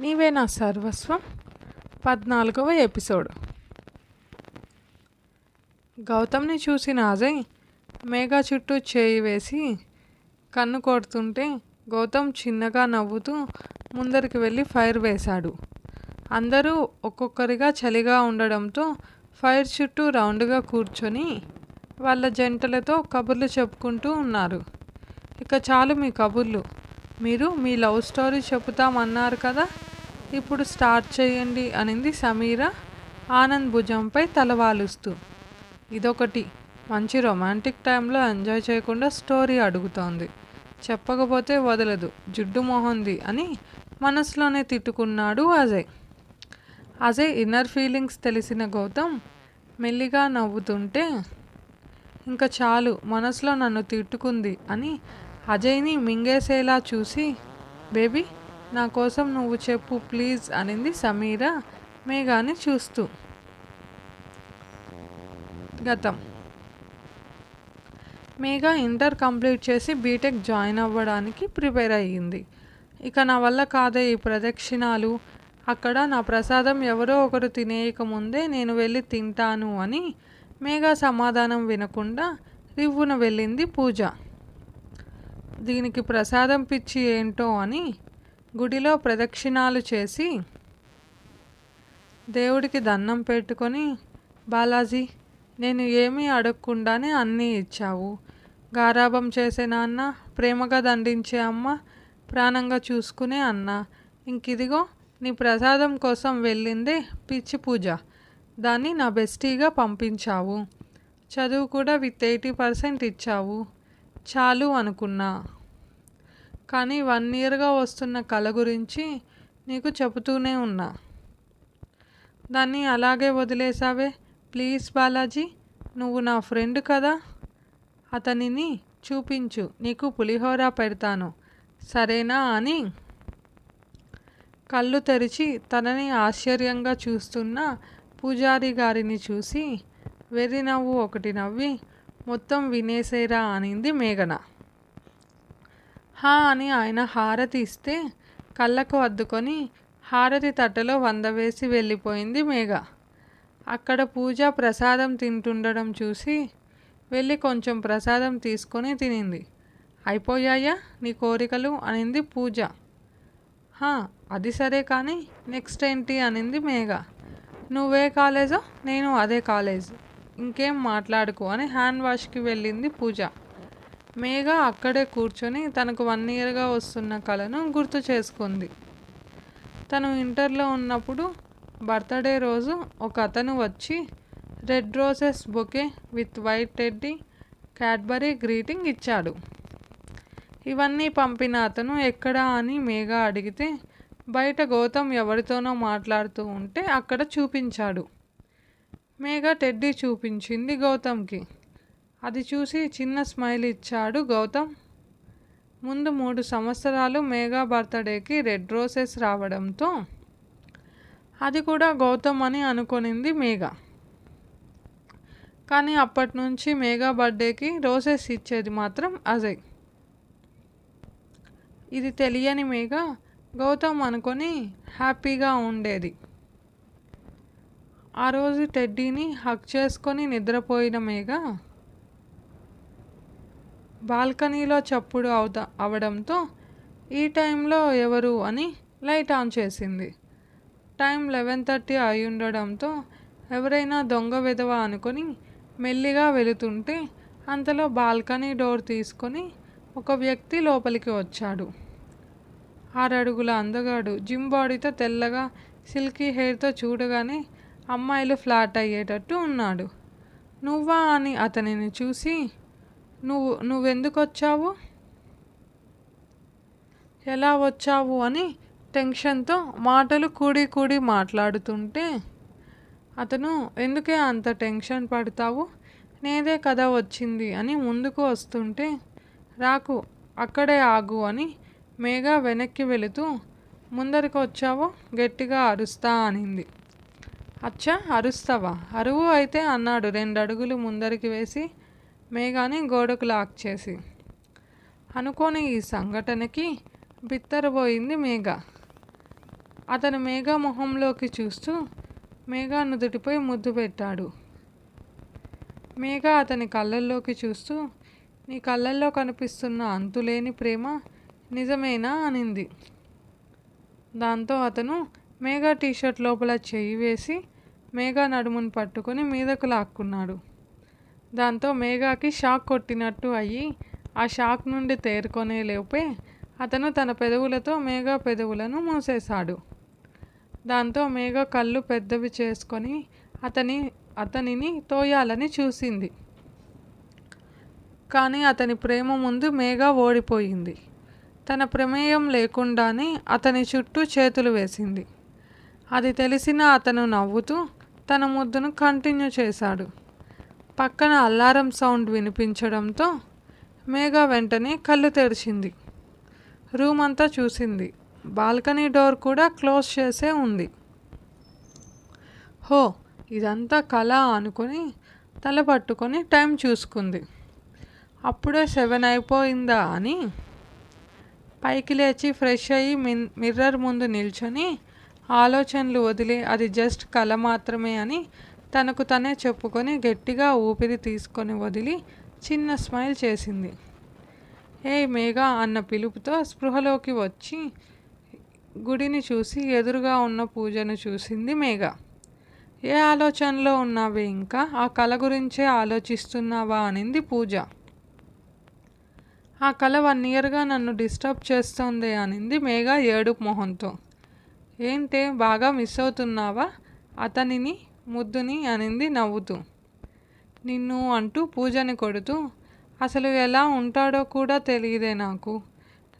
నీవే నా సర్వస్వం? పద్నాలుగవ ఎపిసోడ్. గౌతమ్ని చూసిన అజయ్ మేఘా చుట్టూ చేయి వేసి కన్ను కొడుతుంటే గౌతమ్ చిన్నగా నవ్వుతూ ముందరికి వెళ్ళి ఫైర్ వేశాడు. అందరూ ఒక్కొక్కరిగా చలిగా ఉండడంతో ఫైర్ చుట్టూ రౌండ్గా కూర్చొని వాళ్ళ జంటలతో కబుర్లు చెప్పుకుంటూ ఉన్నారు. ఇక చాలు మీ కబుర్లు. మీరు మీ లవ్ స్టోరీ చెబుతామన్నారు కదా ఇప్పుడు స్టార్ట్ చేయండి అనింది సమీర ఆనంద్ భుజంపై తలవాలుస్తూ ఇదొకటి. మంచి రొమాంటిక్ టైంలో ఎంజాయ్ చేయకుండా స్టోరీ అడుగుతోంది. చెప్పకపోతే వదలదు. జిడ్డు మొహంది అని మనసులోనే తిట్టుకున్నాడు అజయ్. అజయ్ ఇన్నర్ ఫీలింగ్స్ తెలిసిన గౌతమ్ మెల్లిగా నవ్వుతుంటే ఇంకా చాలు. మనసులో నన్ను తిట్టుకుంది అని అజయ్ని మింగేసేలా చూసి బేబీ నా కోసం నువ్వు చెప్పు ప్లీజ్ అనింది సమీర మేఘాని చూస్తూ. గతం. మేఘా ఇంటర్ కంప్లీట్ చేసి బీటెక్ జాయిన్ అవ్వడానికి ప్రిపేర్ అయ్యింది. ఇక నా వల్ల కాదే ఈ ప్రదక్షిణాలు. అక్కడ నా ప్రసాదం ఎవరో ఒకరు తినేయక ముందే నేను వెళ్ళి తింటాను అని మేఘా సమాధానం వినకుండా రివ్వున వెళ్ళింది పూజ. దీనికి ప్రసాదం పిచ్చి ఏంటో అని గుడిలో ప్రదక్షిణాలు చేసి దేవుడికి దండం పెట్టుకొని బాలాజీ నేను ఏమీ అడగకుండానే అన్నీ ఇచ్చావు. గారాభం చేసే నాన్న ప్రేమగా దండించే అమ్మ ప్రాణంగా చూసుకునే అన్న. ఇంకిదిగో నీ ప్రసాదం కోసం వెళ్ళిందే పిచ్చి పూజ. దాన్ని నా బెస్టీగా పంపించావు. చదువు కూడా విత్ ఎయిటీ పర్సెంట్ ఇచ్చావు. చాలు అనుకున్నా. కానీ వన్ ఇయర్గా వస్తున్న కళ గురించి నీకు చెబుతూనే ఉన్నా. దాన్ని అలాగే వదిలేసావే ప్లీజ్ బాలాజీ నువ్వు నా ఫ్రెండ్ కదా? అతనిని చూపించు. నీకు పులిహోర పెడతాను. సరేనా అని? కళ్ళు తెరిచి తనని ఆశ్చర్యంగా చూస్తున్న పూజారి గారిని చూసి వెర్రి నవ్వు ఒకటి నవ్వి మొత్తం వినేసేరా అనింది మేఘన. హా అని ఆయన హారతి ఇస్తే కళ్ళకు అద్దుకొని హారతి తట్టలో వంద వేసి వెళ్ళిపోయింది మేఘ. అక్కడ పూజ ప్రసాదం తింటుండడం చూసి వెళ్ళి కొంచెం ప్రసాదం తీసుకొని తినింది. అయిపోయాయా నీ కోరికలు అనింది పూజ. హా అది సరే కానీ నెక్స్ట్ ఏంటి అనింది మేఘ. నువ్వే కాలేజో? నేను అదే కాలేజ్. ఇంకేం మాట్లాడుకో అని హ్యాండ్ వాష్కి వెళ్ళింది పూజ. మేఘ అక్కడే కూర్చొని తనకు వన్ ఇయర్గా వస్తున్న కళను గుర్తు చేసుకుంది. తను ఇంటర్లో ఉన్నప్పుడు బర్త్డే రోజు ఒక అతను వచ్చి red roses bouquet with white teddy Cadbury greeting ఇచ్చాడు. ఇవన్నీ పంపిన అతను ఎక్కడా అని మేఘ అడిగితే బయట గౌతమ్ ఎవరితోనో మాట్లాడుతూ ఉంటే అక్కడ చూపించాడు. మేఘ టెడ్డీ చూపించింది గౌతమ్కి. అది చూసి చిన్న స్మైల్ ఇచ్చాడు గౌతమ్. ముందు మూడు సంవత్సరాలు మేఘా బర్త్డేకి రెడ్ రోసెస్ రావడంతో అది కూడా గౌతమ్ అని అనుకొనింది మేఘ. కానీ అప్పటి నుంచి మేఘా బర్త్డేకి రోసెస్ ఇచ్చేది మాత్రం అజయ్. ఇది తెలియని మేఘ గౌతమ్ అనుకొని హ్యాపీగా ఉండేది. ఆ రోజు టెడ్డీని హక్ చేసుకొని నిద్రపోయిన మేఘ బాల్కనీలో చప్పుడు అవుతా అవడంతో ఈ టైంలో ఎవరు అని లైట్ ఆన్ చేసింది. టైం లెవెన్ థర్టీ అయి ఉండడంతో ఎవరైనా దొంగ విధవ అనుకొని మెల్లిగా వెళుతుంటే అంతలో బాల్కనీ డోర్ తీసుకొని ఒక వ్యక్తి లోపలికి వచ్చాడు. ఆరడుగుల అందగాడు జిమ్ బాడీతో తెల్లగా సిల్కీ హెయిర్తో చూడగానే అమ్మాయిలు ఫ్లాట్ అయ్యేటట్టు ఉన్నాడు. నువ్వా అని అతనిని చూసి నువ్వు నువ్వెందుకు వచ్చావు ఎలా వచ్చావు? అని టెన్షన్తో మాటలు కూడి కూడి మాట్లాడుతుంటే అతను ఎందుకే అంత టెన్షన్ పడతావు? నేదే కదా వచ్చింది అని ముందుకు వస్తుంటే రాకు అక్కడే ఆగు అని మేఘ వెనక్కి వెళుతూ ముందరికి వచ్చావో గట్టిగా అరుస్తా అనింది. అచ్చా అరుస్తావా? అరువు అయితే అన్నాడు రెండు అడుగులు ముందరికి వేసి మేఘాని గోడకు లాక్ చేసి. అనుకోని ఈ సంఘటనకి బిత్తరబోయింది మేఘ. అతను మేఘ మొహంలోకి చూస్తూ మేఘా నుదుటిపై ముద్దు పెట్టాడు. మేఘ అతని కళ్ళల్లోకి చూస్తూ నీ కళ్ళల్లో కనిపిస్తున్న అంతులేని ప్రేమ నిజమేనా అనింది. దాంతో అతను మేఘా టీషర్ట్ లోపల చెయ్యి వేసి మేఘా నడుమును పట్టుకొని మీదకు లాక్కున్నాడు. దాంతో మేఘాకి షాక్ కొట్టినట్టు అయ్యి ఆ షాక్ నుండి తేరుకొనే లేపే అతను తన పెదవులతో మేఘా పెదవులను మూసేశాడు. దాంతో మేఘ కళ్ళు పెద్దవి చేసుకొని అతని అతనిని తోయాలని చూసింది. కానీ అతని ప్రేమ ముందు మేఘ ఓడిపోయింది. తన ప్రమేయం లేకుండానే అతని చుట్టూ చేతులు వేసింది. అది తెలిసిన అతను నవ్వుతూ తన ముద్దును కంటిన్యూ చేశాడు. పక్కన అల్లారం సౌండ్ వినిపించడంతో మేఘ వెంటనే కళ్ళు తెరిచింది. రూమ్ అంతా చూసింది. బాల్కనీ డోర్ కూడా క్లోజ్ చేసే ఉంది. హో ఇదంతా కళ అనుకొని తల పట్టుకొని టైం చూసుకుంది. అప్పుడే సెవెన్ అయిపోయిందా అని పైకి లేచి ఫ్రెష్ అయ్యి మిన్ మిర్రర్ ముందు నిల్చొని ఆలోచనలు వదిలి అది జస్ట్ కళ మాత్రమే అని తనకు తనే చెప్పుకొని గట్టిగా ఊపిరి తీసుకొని వదిలి చిన్న స్మైల్ చేసింది. ఏ మేఘా అన్న పిలుపుతో స్పృహలోకి వచ్చి గుడిని చూసి ఎదురుగా ఉన్న పూజను చూసింది మేఘ. ఏ ఆలోచనలో ఉన్నావే ఇంకా? ఆ కళ గురించే ఆలోచిస్తున్నావా అనింది పూజ. ఆ కళ వన్ ఇయర్గా నన్ను డిస్టర్బ్ చేస్తోంది అనింది మేఘ ఏడుపు మొహంతో. ఏంటే బాగా మిస్ అవుతున్నావా? అతనిని ముద్దుని అనింది నవ్వుతూ. నిన్ను అంటూ పూజని కొడుతూ అసలు ఎలా ఉంటాడో కూడా తెలియదే నాకు.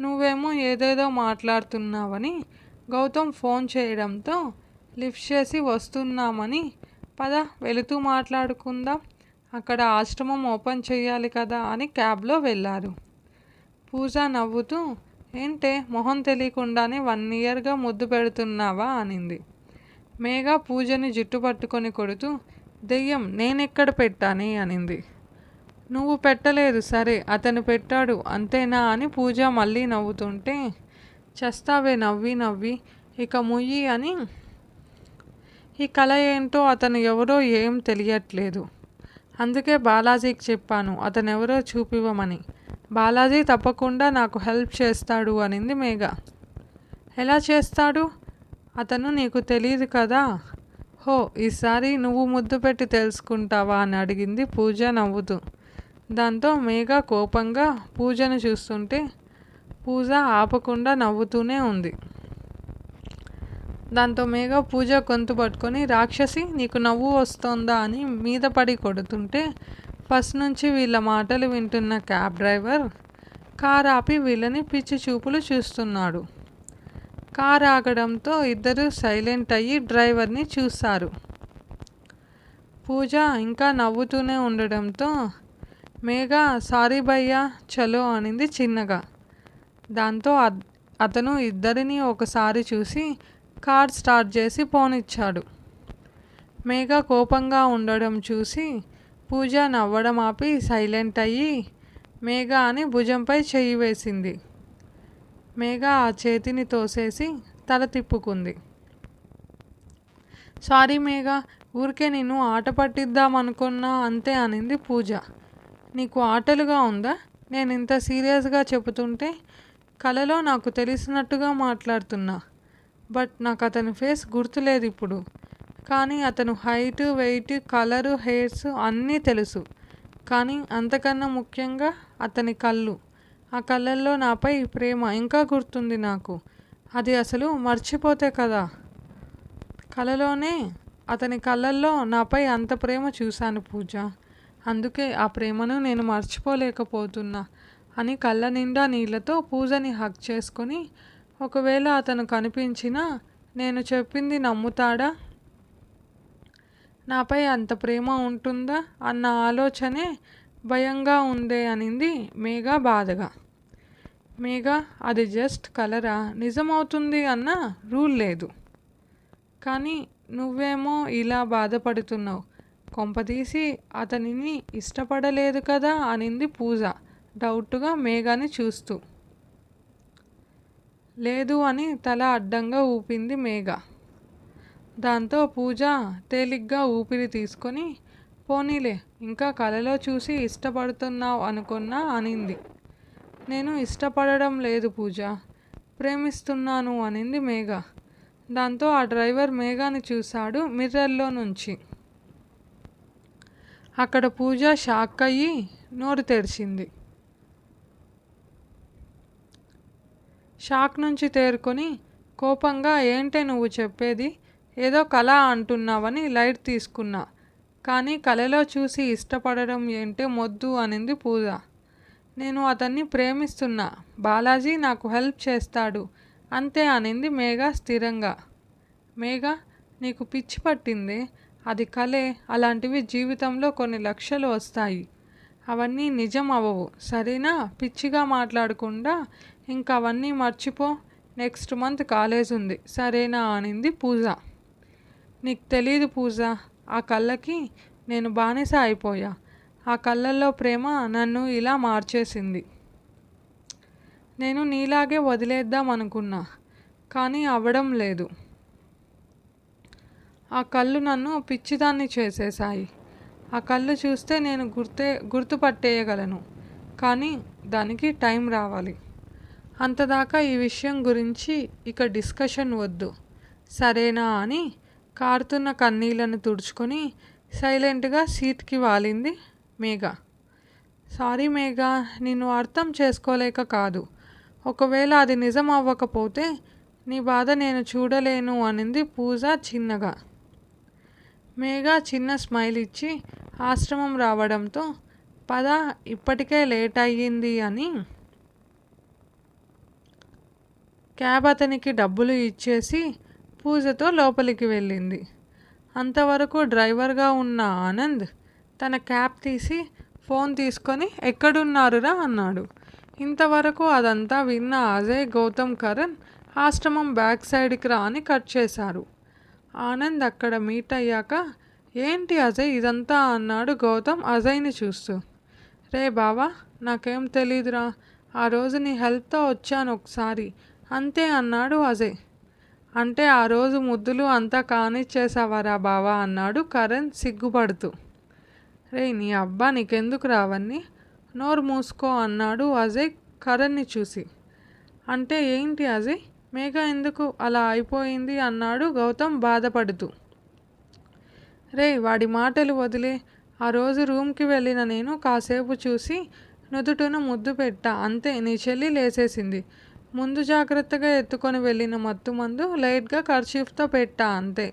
నువ్వేమో ఏదేదో మాట్లాడుతున్నావని గౌతమ్ ఫోన్ చేయడంతో లిఫ్ట్ చేసి వస్తున్నామని పద వెళుతూ మాట్లాడుకుందాం. అక్కడ ఆశ్రమం ఓపెన్ చేయాలి కదా అని క్యాబ్లో వెళ్ళారు. పూజ నవ్వుతూ ఏంటే మొహం తెలియకుండానే వన్ ఇయర్గా ముద్దు పెడుతున్నావా అనింది. మేఘ పూజని జుట్టు పట్టుకొని కొడుతూ దెయ్యం నేనెక్కడ పెట్టానే? అనింది. నువ్వు పెట్టలేదు సరే అతను పెట్టాడు అంతేనా? అని పూజ మళ్ళీ నవ్వుతుంటే చస్తావే నవ్వి నవ్వి ఇక ముయ్యి అని. ఈ కళ ఏంటో అతను ఎవరో ఏం తెలియట్లేదు. అందుకే బాలాజీకి చెప్పాను అతనెవరో చూపివ్వమని. బాలాజీ తప్పకుండా నాకు హెల్ప్ చేస్తాడు అనింది మేఘ. ఎలా చేస్తాడు? అతను నీకు తెలియదు కదా? హో ఈసారి నువ్వు ముద్దు పెట్టి తెలుసుకుంటావా అని అడిగింది పూజ నవ్వుతూ. దాంతో మేఘ కోపంగా పూజను చూస్తుంటే పూజ ఆపకుండా నవ్వుతూనే ఉంది. దాంతో మేఘ పూజ గొంతు పట్టుకొని రాక్షసి నీకు నవ్వు వస్తోందా? అని మీద పడి కొడుతుంటే ఫస్ట్ నుంచి వీళ్ళ మాటలు వింటున్న క్యాబ్ డ్రైవర్ కారు ఆపి వీళ్ళని పిచ్చి చూపులు చూస్తున్నాడు. కారు ఆగడంతో ఇద్దరు సైలెంట్ అయ్యి డ్రైవర్ని చూశారు. పూజ ఇంకా నవ్వుతూనే ఉండడంతో మేఘ సారీ భయ్యా చలో అనింది చిన్నగా. దాంతో అతను ఇద్దరిని ఒకసారి చూసి కార్ స్టార్ట్ చేసి పోనిచ్చాడు మేఘ కోపంగా ఉండడం చూసి పూజ నవ్వడం ఆపి సైలెంట్ అయ్యి మేఘ అని భుజంపై చెయ్యి వేసింది. మేఘ ఆ చేతిని తోసేసి తల తిప్పుకుంది. సారీ మేఘ ఊరికే నేను ఆట పట్టిద్దామనుకున్నా అంతే అనింది పూజ. నీకు ఆటలుగా ఉందా? నేను ఇంత సీరియస్గా చెబుతుంటే కలలో నాకు తెలిసినట్టుగా మాట్లాడుతున్నా. బట్ నాకు అతని ఫేస్ గుర్తులేదు ఇప్పుడు కానీ అతను హైట్ వెయిట్ కలరు హెయిర్స్ అన్నీ తెలుసు. కానీ అంతకన్నా ముఖ్యంగా అతని కళ్ళు. ఆ కళ్ళల్లో నాపై ప్రేమ ఇంకా గుర్తుంది నాకు. అది అసలు మర్చిపోతే కదా. కలలోనే అతని కళ్ళల్లో నాపై అంత ప్రేమ చూశాను పూజ. అందుకే ఆ ప్రేమను నేను మర్చిపోలేకపోతున్నా అని కళ్ళ నిండా నీళ్ళతో పూజని హక్ చేసుకొని ఒకవేళ అతను కనిపించినా నేను చెప్పింది నమ్ముతాడా? నాపై అంత ప్రేమ ఉంటుందా? అన్న ఆలోచనే భయంగా ఉందే అనింది మేఘ బాధగా. మేఘ అది జస్ట్ కలరా? నిజమవుతుంది అన్న రూల్ లేదు. కానీ నువ్వేమో ఇలా బాధపడుతున్నావు. కొంపతీసి అతనిని ఇష్టపడలేదు కదా అనింది పూజ డౌట్గా మేఘాని చూస్తూ. లేదు అని తల అడ్డంగా ఊపింది మేఘ. దాంతో పూజ తేలిగ్గా ఊపిరి తీసుకొని పోనీలే ఇంకా కలలో చూసి ఇష్టపడుతున్నావు అనుకున్నా అనింది. నేను ఇష్టపడడం లేదు పూజ ప్రేమిస్తున్నాను అనింది మేఘ. దాంతో ఆ డ్రైవర్ మేఘాని చూశాడు మిర్రర్లో నుంచి. అక్కడ పూజ షాక్ అయ్యి నోరు తెరిచింది. షాక్ నుంచి తేరుకొని కోపంగా ఏంటే నువ్వు చెప్పేది? ఏదో కళ అంటున్నావని లైట్ తీసుకున్నా. కానీ కళలో చూసి ఇష్టపడడం ఏంటే మొద్దు అనింది పూజ. నేను అతన్ని ప్రేమిస్తున్నా. బాలాజీ నాకు హెల్ప్ చేస్తాడు. అంతే అనింది మేఘ స్థిరంగా. మేఘ నీకు పిచ్చి పట్టింది? అది కలే. అలాంటివి జీవితంలో కొన్ని లక్షలు వస్తాయి. అవన్నీ నిజం అవ్వవు సరేనా? పిచ్చిగా మాట్లాడకుండా ఇంకా అవన్నీ మర్చిపో. నెక్స్ట్ మంత్ కాలేజ్ ఉంది సరేనా? అనింది పూజ. నీకు తెలియదు పూజ ఆ కళ్ళకి నేను బానిస అయిపోయా. ఆ కళ్ళల్లో ప్రేమ నన్ను ఇలా మార్చేసింది. నేను నీలాగే వదిలేద్దాం అనుకున్నా కానీ అవ్వడం లేదు. ఆ కళ్ళు నన్ను పిచ్చిదాన్ని చేసేశాయి. ఆ కళ్ళు చూస్తే నేను గుర్తే గుర్తుపట్టేయగలను కానీ దానికి టైం రావాలి. అంతదాకా ఈ విషయం గురించి ఇక డిస్కషన్ వద్దు. సరేనా అని కారుతున్న కన్నీళ్ళను తుడుచుకొని సైలెంట్గా సీట్కి వాలింది మేఘ. సారీ మేఘ నిన్ను అర్థం చేసుకోలేక కాదు. ఒకవేళ అది నిజం అవ్వకపోతే నీ బాధ నేను చూడలేను అనింది పూజ చిన్నగా. మేఘ చిన్న స్మైల్ ఇచ్చి ఆశ్రమం రావడంతో పద ఇప్పటికే లేట్ అయ్యింది అని. క్యాబ్ అతనికి డబ్బులు ఇచ్చేసి పూజతో లోపలికి వెళ్ళింది. అంతవరకు డ్రైవర్గా ఉన్న ఆనంద్ తన క్యాబ్ తీసి ఫోన్ తీసుకొని ఎక్కడున్నారురా? అన్నాడు. ఇంతవరకు అదంతా విన్న అజయ్ గౌతమ్ కరణ్ ఆశ్రమం బ్యాక్ సైడ్కి రా అని కట్ చేశారు. ఆనంద్ అక్కడ మీట్ అయ్యాక ఏంటి అజయ్ ఇదంతా? అన్నాడు గౌతమ్ అజయ్ని చూస్తూ. రే బావా నాకేం తెలీదురా. ఆ రోజు నీ హెల్ప్తో వచ్చాను ఒకసారి. అంతే అన్నాడు అజయ్. అంటే ఆ రోజు ముద్దులు అంతా కానిచ్చేసావారా బావా అన్నాడు కరణ్ సిగ్గుపడుతూ. రే నీ అబ్బా నీకెందుకు రావన్నీ నోరు మూసుకో అన్నాడు అజయ్ కరణ్ని చూసి. అంటే ఏంటి అజయ్? మేఘ ఎందుకు అలా అయిపోయింది అన్నాడు గౌతమ్ బాధపడుతూ. రే వాడి మాటలు వదిలే. ఆ రోజు రూమ్కి వెళ్ళిన నేను కాసేపు చూసి నుదుటను ముద్దు పెట్టా. అంతే నీ చెల్లి లేసేసింది. ముందు జాగ్రత్తగా ఎత్తుకొని వెళ్ళిన మత్తు మందు లైట్గా కర్చీఫ్తో పెట్టా అంతే.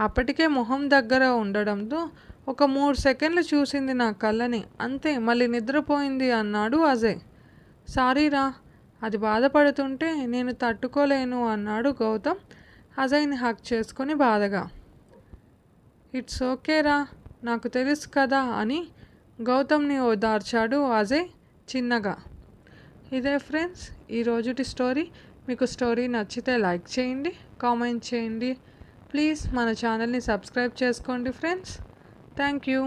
అప్పటికే మొహం దగ్గర ఉండడంతో ఒక మూడు సెకండ్లు చూసింది నా కళ్ళని. అంతే మళ్ళీ నిద్రపోయింది అన్నాడు అజయ్. సారీరా అది బాధపడుతుంటే నేను తట్టుకోలేను అన్నాడు గౌతమ్ అజయ్ని హక్ చేసుకొని బాధగా. ఇట్స్ ఓకేరా నాకు తెలుసు కదా అని గౌతమ్ని ఓదార్చాడు అజయ్ చిన్నగా. ఇదే ఫ్రెండ్స్ ఈ రోజుటి స్టోరీ. మీకు స్టోరీ నచ్చితే లైక్ చేయండి కామెంట్ చేయండి. ప్లీజ్ మన ఛానల్ని సబ్స్క్రైబ్ చేసుకోండి ఫ్రెండ్స్. Thank you.